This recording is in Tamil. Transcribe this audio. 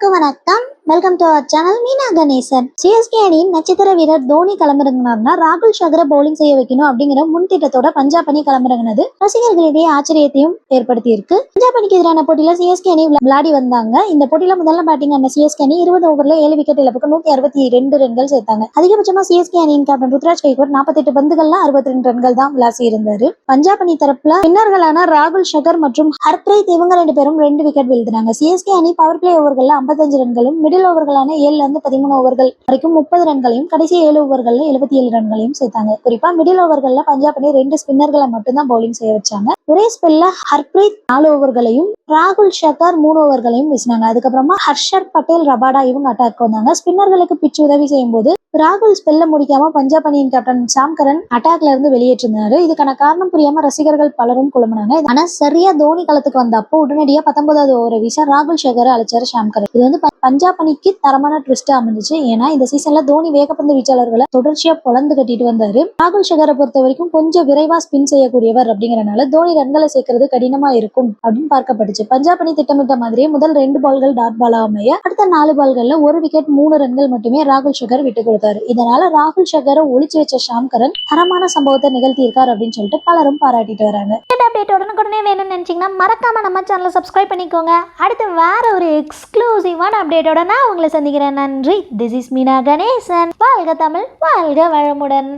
く笑った？welcome to our channel Meena Ganesan CSK அணியின் நட்சத்திர வீரர் தோனி களமிறங்கினார்னா ராகுல் சகரை பவுலிங் செய்ய வைக்கணும் அப்படிங்கிற முன் திட்டத்தோட பஞ்சாப் அணி களமிறங்கினது. ரசிகர்களிடையே ஆச்சரியத்தையும் ஏற்படுத்தி இருக்கு பஞ்சாப் அணிக்கு எதிரான போட்டியில சிஎஸ்கே அணி விளையாடி வந்தாங்க. இந்த போட்டியில முதல்ல பேட்டிங் ஆன சிஎஸ்கே அணி இருபது ஓவர்ல ஏழு விக்கெட் இழப்புக்கு நூத்தி அறுபத்தி ரெண்டு ரன்கள் சேர்த்தாங்க. அதிகபட்சமா சிஎஸ்கே அணியின் கேப்டன் ருத்ராஜ் கைகோட் நாற்பத்தெட்டு பந்துகள்ல அறுபத்தி ரெண்டு ரன்கள் தான் விளாசி இருந்தாரு பஞ்சாப் அணி தரப்புல பின்னர்களான ராகுல் சகர் மற்றும் ஹர்பிரீத் இவங்க ரெண்டு பேரும் ரெண்டு விக்கெட் வீழ்த்தினாங்க. சிஎஸ்கே அணி பவர் பிளே ஓவர்கள்ல 55 ரன்களும் மிடில் முதல் ஓவர்களான ஏழுல இருந்து பதிமூணு ஓவர்கள் வரைக்கும் முப்பது ரன்களையும் கடைசி ஏழு ஓவர்கள்ல எழுபத்தி ஏழு ரன்களையும் சேர்த்தாங்க. குறிப்பா மிடில் ஓவர்கள்ல பஞ்சாப் அணி ரெண்டு ஸ்பின்னர்களை மட்டும்தான் பவுலிங் செய்ய வச்சாங்க. ஒரே ஸ்பெல்ல ஹர்பிரீத் நாலு ஓவர்களையும் ராகுல் ஷக்கர் மூணு ஓவர்களையும் வீசினாங்க. அதுக்கப்புறமா ஹர்ஷர் பட்டேல் ரபாடா இவங்க அட்டாக் வந்தாங்க. ஸ்பின்னர்களுக்கு பிச் உதவி செய்யும் போது ராகுல் ஸ்பெல்ல முடிக்காம பஞ்சாப் அணியின் கேப்டன் சாம் கரன் அட்டாக்ல இருந்து வெளியேற்றிருந்தாரு. இதுக்கான காரணம் புரியாம ரசிகர்கள் பலரும் குழம்பினாங்க. ஆனா சரியா தோனி களத்துக்கு வந்தப்போ உடனடியா பத்தொன்பதாவது ஓவரை வீச ராகுல் ஷேகர் அழைச்சாரு ஷாம் கரன் இது வந்து பஞ்சாப் அணி தோனிக்கு தரமான ட்விஸ்ட் அமைஞ்சிச்சு. ஏன்னா இந்த சீசன்ல தோனி வேகப்பந்து வீச்சாளர்களை தொடர்ச்சியா பொழந்து கட்டிட்டு வந்தாரு. ராகுல் ஷகரை பொறுத்த வரைக்கும் கொஞ்சம் விரைவா ஸ்பின் செய்யக்கூடியவர் அப்படிங்கறனால தோனி ரன்களை சேர்க்கறது கடினமா இருக்கும் அப்படின்னு பார்க்கப்பட்டுச்சு. பஞ்சாப் அணி திட்டமிட்ட மாதிரியே முதல் ரெண்டு பால்கள் டாட் பாலா அமைய அடுத்த நாலு பால்கள்ல ஒரு விக்கெட் மூணு ரன்கள் மட்டுமே ராகுல் ஷகர் விட்டு கொடுத்தாரு. இதனால ராகுல் ஷகரை ஒளிச்சு வச்ச ஷாம்கரன் தரமான சம்பவத்தை நிகழ்த்தியிருக்கார் அப்படின்னு சொல்லிட்டு பலரும் பாராட்டிட்டு வராங்க. அப்டேட் உடனுக்குடனே வேணும்னு நினைச்சீங்கன்னா மறக்காமல் நம்ம சேனலை சப்ஸ்கிரைப் பண்ணிக்கோங்க. அடுத்து வேற ஒரு எக்ஸ்க்ளூசிவான அப்டேட்டோட நான் உங்களை சந்திக்கிறேன். நன்றி. திஸ் இஸ் மீனா கணேசன் வாழ்க தமிழ் வாழ்க வளமுடன்.